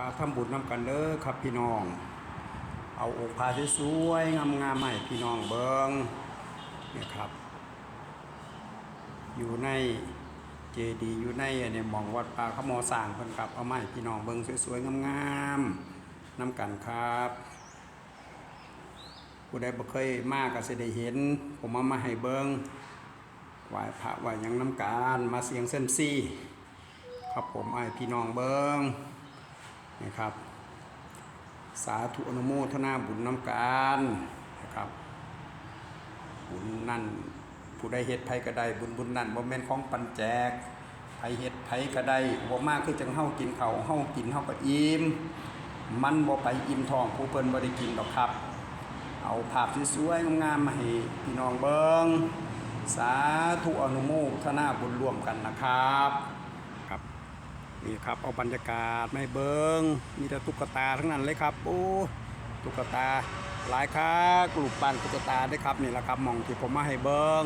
พาทำบุญนำกันเด้อครับพี่น้อง เอาองค์พระสวยๆงามๆให้พี่น้องเบิงเนี่ยครับ อยู่ในเจดีย์อยู่ในเนี่ยมองวัดป่าขโมสร้างเพิ่นครับเอาไมาให้พี่น้องเบิงสวยๆงามๆนำกันครับผู้ใดบ่เคยมากก็สิได้เห็น ผมเอามาให้เบิงไหว้พระไหว้ยังน้ำการมาเสียงเส้นซี่ครับผมไอ้พี่น้องเบิง นะครับ สาธุอนุโมทนาบุญน้ำการนะครับ บุญนั่นผู้ใดเฮ็ดไผก็ได้บุญบุญนั่นบ่แม่นของปันแจกไผเฮ็ดไผก็ได้บ่มากคือจังเฮากินเขาเฮากินเฮาก็อิ่มมันบ่ไปอิ่มท้องผู้เพิ่นบ่ได้กินดอกครับ เอาภาพสวยๆงามๆมาให้พี่น้องเบิงสาธุอนุโมทนาบุญร่วมกันนะครับ นี่ครับเอาบรรยากาศไมาให้เบิงมีแต่ตุ๊กตาทั้งนั้นเลยครับ โอ้ตุ๊กตาหลายครับกลุ่มปั้นตุ๊กตาด้วยครับนี่แหละครับมองที่ผมมาให้เบิง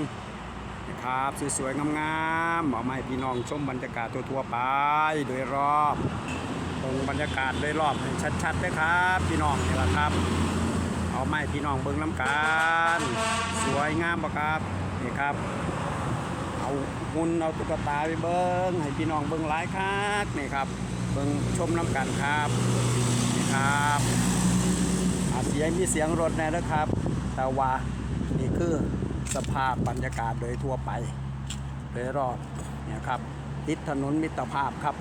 นะครับสวยๆงามๆเอามาให้พี่น้องชมบรรยากาศทั่วๆไปโดยรอบตรงบรรยากาศโดยรอบให้ชัดๆด้วยครับ พี่น้องนี่แหละครับ เอาไม้พี่น้องเบิ้งน้ำกันสวยงามปะครับนี่ครับ เอาหุ่นเอาตุ๊กตาไปเบิ้งให้พี่น้องเบิ้งหลายคักนี่ครับ เบิ้งชมน้ำกันครับนี่ครับอาเสียงมีเสียงรถแน่นะครับ แต่ว่านี่คือสภาพบรรยากาศโดยทั่วไปโดยรอบเนี่ยครับติดถนนมิตรภาพครับ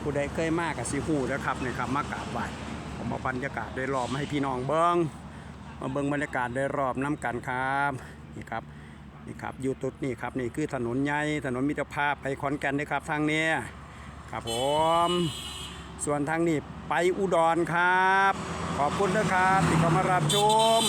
ผู้ใดเคยมากกับซีฮู้นะครับนี่ครับมากราบไหว้ผมมาบรรยากาศโดยรอบมาให้พี่น้องเบิ้งมาเบิ่งบรรยากาศโดยรอบน้ำกันครับนี่ครับ นี่ครับอยู่ตุดนี่ครับนี่คือถนนใหญ่ถนนมิตรภาพไปขอนแก่นนะครับทางนี้ครับผม ส่วนทางนี้ไปอุดรครับ ขอบคุณนะครับที่เข้ามารับชม